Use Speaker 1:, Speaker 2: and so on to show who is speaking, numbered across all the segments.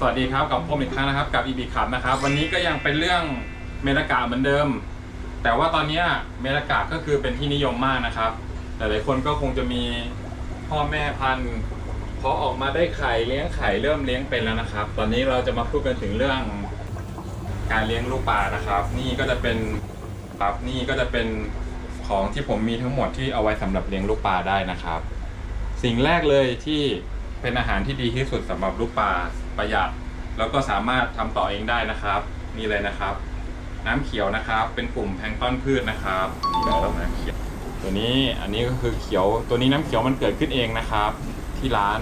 Speaker 1: สวัสดีครับกับผมอีกครั้งนะครับกับอีบีขับนะครับ วันนี้ก็ยังเป็นเรื่องเมลากาเหมือนเดิม แต่ว่าตอนนี้เมลากาก็คือเป็นที่นิยมมากนะครับ หลายๆคนก็คงจะมีพ่อแม่พันธุ์พอออกมาได้ไข่เลี้ยงไข่เริ่มเลี้ยงเป็นแล้วนะครับ ตอนนี้เราจะมาพูดกันถึงเรื่องการเลี้ยงลูกปลานะครับ นี่ก็จะเป็นครับนี่ก็จะเป็นของที่ผมมีทั้งหมดที่เอาไว้สำหรับเลี้ยงลูกปลาได้นะครับ สิ่งแรกเลยที่ เป็นอาหารที่ดีที่สุดสำหรับลูกปลาประหยัด แล้วก็สามารถทำต่อเองได้นะครับ นี่เลยนะครับ น้ำเขียวนะครับ เป็นกลุ่มแพลงก์ต้นพืชนะครับนี่เลยน้ำเขียวตัวนี้อันนี้ก็คือเขียวตัวนี้น้ำเขียวมันเกิดขึ้นเองนะครับ ที่ร้าน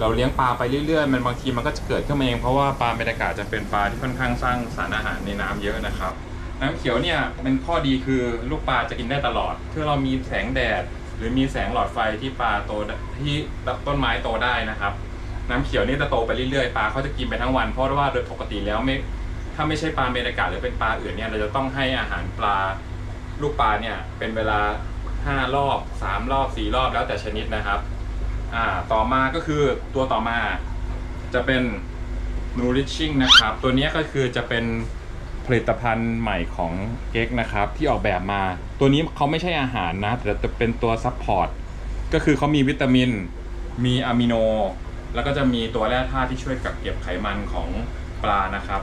Speaker 1: เราเลี้ยงปลาไปเรื่อยๆ มันบางทีมันก็จะเกิดขึ้นมาเองเพราะว่าปลาเมดากาจะเป็นปลาที่ค่อนข้างสร้างสารอาหารในน้ำเยอะนะครับ น้ำเขียวเนี่ยเป็นข้อดีคือลูกปลาจะกินได้ตลอดถ้าเรามีแสงแดด หรือมีแสงหลอดไฟที่ปลาโตที่ต้นไม้โตได้นะครับ น้ำเขียวนี่จะโตไปเรื่อยๆปลาเขาจะกินไปทั้งวัน เพราะว่าโดยปกติแล้วไม่ถ้าไม่ใช่ปลาเมดากาหรือเป็นปลาอื่นเนี่ยเราจะต้องให้อาหารปลาลูกปลาเนี่ยเป็นเวลา 5 รอบ 3 รอบ 4 รอบแล้วแต่ชนิดนะครับอ่าต่อมาก็คือตัวต่อมาจะเป็น nourishing นะครับ ตัวนี้ก็คือจะเป็น ผลิตภัณฑ์ใหม่ของเก๊กนะครับที่ออกแบบมา ตัวนี้เขาไม่ใช่อาหารนะ แต่จะเป็นตัวซัพพอร์ตก็คือเขามีวิตามิน มีอะมิโน แล้วก็จะมีตัวแร่ธาตุที่ช่วยกักเก็บไขมันของปลานะครับ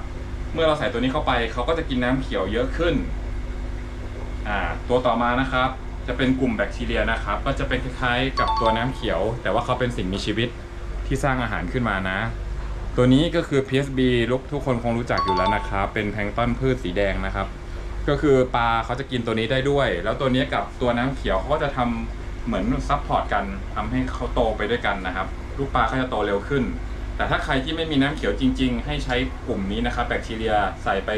Speaker 1: เมื่อเราใส่ตัวนี้เข้าไปเขาก็จะกินน้ำเขียวเยอะขึ้นอ่าตัวต่อมานะครับ จะเป็นกลุ่มแบคทีเรียนะครับ ก็จะเป็นคล้ายๆกับตัวน้ำเขียว แต่ว่าเขาเป็นสิ่งมีชีวิตที่สร้างอาหารขึ้นมานะ ตัวนี้ก็คือ PSB ลูกทุกคนคงรู้จักอยู่แล้วนะครับ เป็นแพลงต้นพืชสีแดงนะครับ ก็คือปลาเขาจะกินตัวนี้ได้ด้วย แล้วตัวนี้กับตัวน้ำเขียวเขาก็จะทำเหมือนซัพพอร์ตกันทำให้เขาโตไปด้วยกันนะครับ ลูกปลาเขาจะโตเร็วขึ้น แต่ถ้าใครที่ไม่มีน้ำเขียวจริง ๆ ให้ใช้กลุ่มนี้นะครับ แบคทีเรียใส่ไป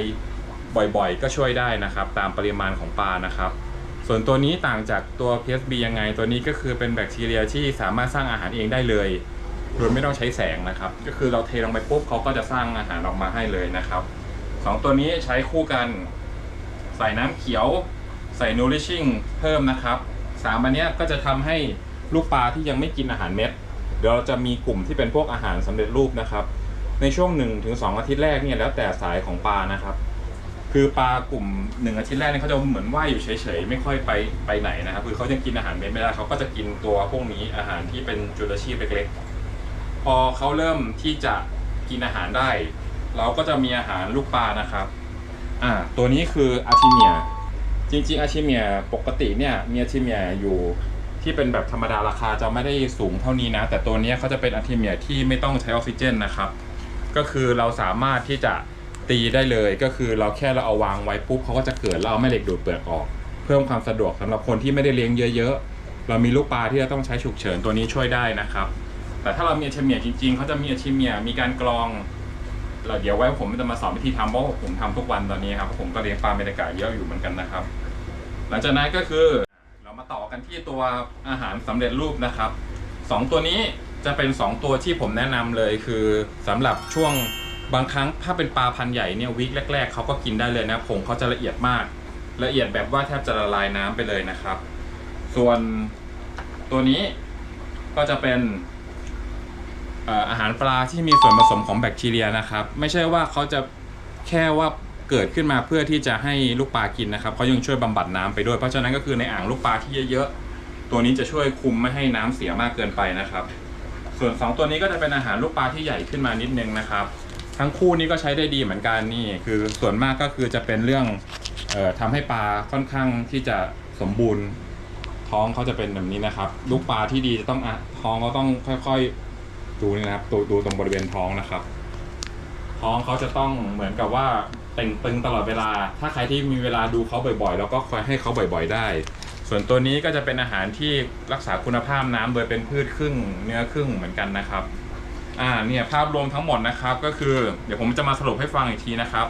Speaker 1: บ่อยๆ ก็ช่วยได้นะครับ ตามปริมาณของปลานะครับ ส่วนตัวนี้ต่างจากตัว PSB ยังไง ตัวนี้ก็คือเป็นแบคทีเรียที่สามารถสร้างอาหารเองได้เลย โดยไม่ต้องใช้แสงนะครับ ก็คือเราเทลงไปปุ๊บเขาก็จะสร้างอาหารออกมาให้เลยนะครับสองตัวนี้ใช้คู่กัน ใส่น้ำเขียว ใส่ nourishing เพิ่มนะครับสามอันนี้ก็จะทำให้ลูกปลาที่ยังไม่กินอาหารเม็ดเดี๋ยวเราจะมีกลุ่มที่เป็นพวกอาหารสำเร็จรูปนะครับ ในช่วง1ถึง2อาทิตย์แรกเนี่ยแล้วแต่สายของปลานะครับ คือปลากลุ่มหนึ่งอาทิตย์แรกเนี่ยเขาจะเหมือนว่ายอยู่เฉยๆ ไม่ค่อยไปไปไหนนะครับ คือเขายังกินอาหารเม็ดไม่ได้เขาก็จะกินตัวพวกนี้อาหารที่เป็นจุลชีพเล็กๆ พอเขาเริ่มที่จะกินอาหารได้ เราก็จะมีอาหารลูกปลานะครับอ่าตัวนี้คืออาร์ทิเมีย จริงๆอาร์ทิเมียปกติเนี่ยมีอาร์ทิเมียอยู่ที่เป็นแบบธรรมดาราคาจะไม่ได้สูงเท่านี้นะ แต่ตัวนี้เขาจะเป็นอาร์ทิเมียที่ไม่ต้องใช้ออกซิเจนนะครับ ก็คือเราสามารถที่จะตีได้เลยก็คือเราแค่เราเอาวางไว้ปุ๊บเขาก็จะเกิดแล้วเอาแม่เหล็กดูดเปลือกออก เพิ่มความสะดวกสำหรับคนที่ไม่ได้เลี้ยงเยอะ ๆ เรามีลูกปลาที่จะต้องใช้ฉุกเฉินตัวนี้ช่วยได้นะครับ แต่ถ้าเรามีอาร์ทิเมียจริง ๆเขาจะมีอาร์ทิเมียมีการกรองเราเดี๋ยวไว้ผมจะมาสอนวิธีทำเพราะผมทำทุกวันตอนนี้ครับผมก็เลี้ยงปลาเมริกาเยอะอยู่เหมือนกันนะครับ หลังจากนั้นก็คือเรามาต่อกันที่ตัวอาหารสำเร็จรูปนะครับสองตัวนี้จะเป็นสองตัวที่ผมแนะนำเลยคือสำหรับช่วงบางครั้งถ้าเป็นปลาพันใหญ่เนี่ยวีคแรก ๆเขาก็กินได้เลยนะผงเขาจะละเอียดมาก ละเอียดแบบว่าแทบจะละลายน้ำไปเลยนะครับ ส่วนตัวนี้ก็จะเป็น อาหารปลาที่มีส่วนผสมของแบคทีเรียนะครับ ไม่ใช่ว่าเขาจะแค่ว่าเกิดขึ้นมาเพื่อที่จะให้ลูกปลากินนะครับเขายังช่วยบำบัดน้ำไปด้วยเพราะฉะนั้นก็คือในอ่างลูกปลาที่เยอะๆตัวนี้จะช่วยคุมไม่ให้น้ำเสียมากเกินไปนะครับ ส่วนสองตัวนี้ก็จะเป็นอาหารลูกปลาที่ใหญ่ขึ้นมานิดนึงนะครับ ทั้งคู่นี้ก็ใช้ได้ดีเหมือนกันนี่คือส่วนมากก็คือจะเป็นเรื่องออทำให้ปลาค่อนข้างที่จะสมบูรณ์ท้องเขาจะเป็นแบบนี้นะครับ ลูกปลาที่ดีจะต้องอท้องเขาต้องค่อยๆ ดูนี่นะครับดูดูตรงบริเวณท้องนะครับ ท้องเขาจะต้องเหมือนกับว่าเต่งตึงตลอดเวลา ถ้าใครที่มีเวลาดูเขาบ่อยๆ แล้วก็คอยให้เขาบ่อยๆได้ ส่วนตัวนี้ก็จะเป็นอาหารที่รักษาคุณภาพน้ำโดยเป็นพืชครึ่งเนื้อครึ่งเหมือนกันนะครับ อ่าเนี่ยภาพรวมทั้งหมดนะครับก็คือ เดี๋ยวผมจะมาสรุปให้ฟังอีกทีนะครับ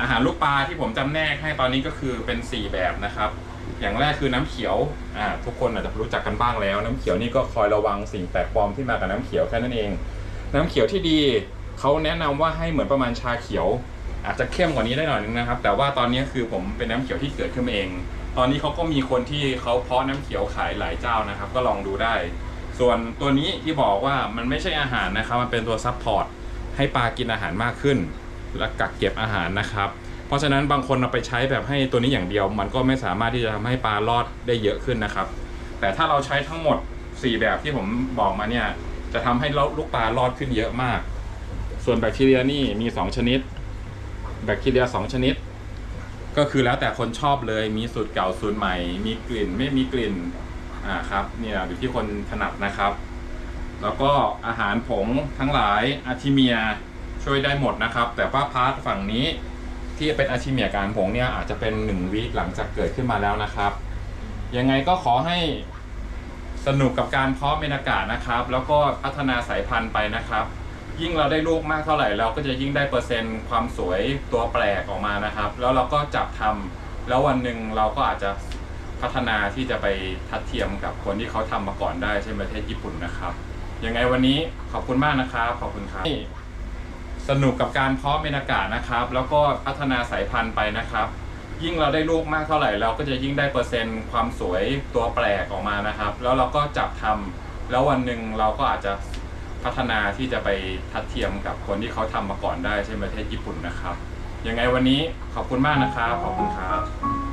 Speaker 1: อาหารลูกปลาที่ผมจำแนกให้ตอนนี้ก็คือเป็น 4 แบบนะครับ อย่างแรกคือน้ำเขียวอ่าทุกคนอาจจะรู้จักกันบ้างแล้ว น้ำเขียวนี่ก็คอยระวังสิ่งแปลกปลอมที่มากับน้ำเขียวแค่นั้นเอง น้ำเขียวที่ดีเขาแนะนำว่าให้เหมือนประมาณชาเขียว อาจจะเข้มกว่านี้ได้หน่อยนึงนะครับ แต่ว่าตอนนี้คือผมเป็นน้ำเขียวที่เกิดขึ้นมาเอง ตอนนี้เขาก็มีคนที่เขาเพาะน้ำเขียวขายหลายเจ้านะครับ ก็ลองดูได้ ส่วนตัวนี้ที่บอกว่ามันไม่ใช่อาหารนะครับมันเป็นตัวซัพพอร์ตให้ปลากินอาหารมากขึ้น และกักเก็บอาหารนะครับ เพราะฉะนั้นบางคนเอาไปใช้แบบให้ตัวนี้อย่างเดียว มันก็ไม่สามารถที่จะทำให้ปลารอดได้เยอะขึ้นนะครับ แต่ถ้าเราใช้ทั้งหมด 4 แบบที่ผมบอกมาเนี่ยจะทำให้ลูกปลารอดขึ้นเยอะมาก ส่วนแบคทีเรียนี่มี 2 ชนิด แบคทีเรีย 2 ชนิด ก็คือแล้วแต่คนชอบเลยมีสูตรเก่าสูตรใหม่ มีกลิ่นไม่มีกลิ่นอ่าครับเนี่ยอยู่ที่คนถนัดนะครับ แล้วก็อาหารผงทั้งหลายอาทิเมียช่วยได้หมดนะครับ แต่ว่าพาร์ทฝั่งนี้ ที่เป็นอาร์ทิเมียการผงเนี่ยอาจจะเป็นหนึ่งวีคหลังจากเกิดขึ้นมาแล้วนะครับ ยังไงก็ขอให้สนุกกับการเพาะเมนากาศนะครับ แล้วก็พัฒนาสายพันธุ์ไปนะครับ ยิ่งเราได้ลูกมากเท่าไหร่เราก็จะยิ่งได้เปอร์เซ็นต์ความสวยตัวแปลกออกมานะครับ แล้วเราก็จับทำแล้ววันหนึ่งเราก็อาจจะพัฒนาที่จะไปทัดเทียมกับคนที่เขาทำมาก่อนได้เช่นประเทศญี่ปุ่นนะครับยังไงวันนี้ขอบคุณมากนะครับ ขอบคุณครับ สนุกกับการเพาะเมนากานะครับ แล้วก็พัฒนาสายพันธุ์ไปนะครับ ยิ่งเราได้ลูกมากเท่าไหร่ เราก็จะยิ่งได้เปอร์เซ็นต์ความสวยตัวแปลกออกมานะครับ แล้วเราก็จับทำแล้ววันหนึ่งเราก็อาจจะพัฒนาที่จะไปทัดเทียมกับคนที่เขาทำมาก่อนได้เช่นประเทศญี่ปุ่นนะครับยังไงวันนี้ขอบคุณมากนะครับขอบคุณครับ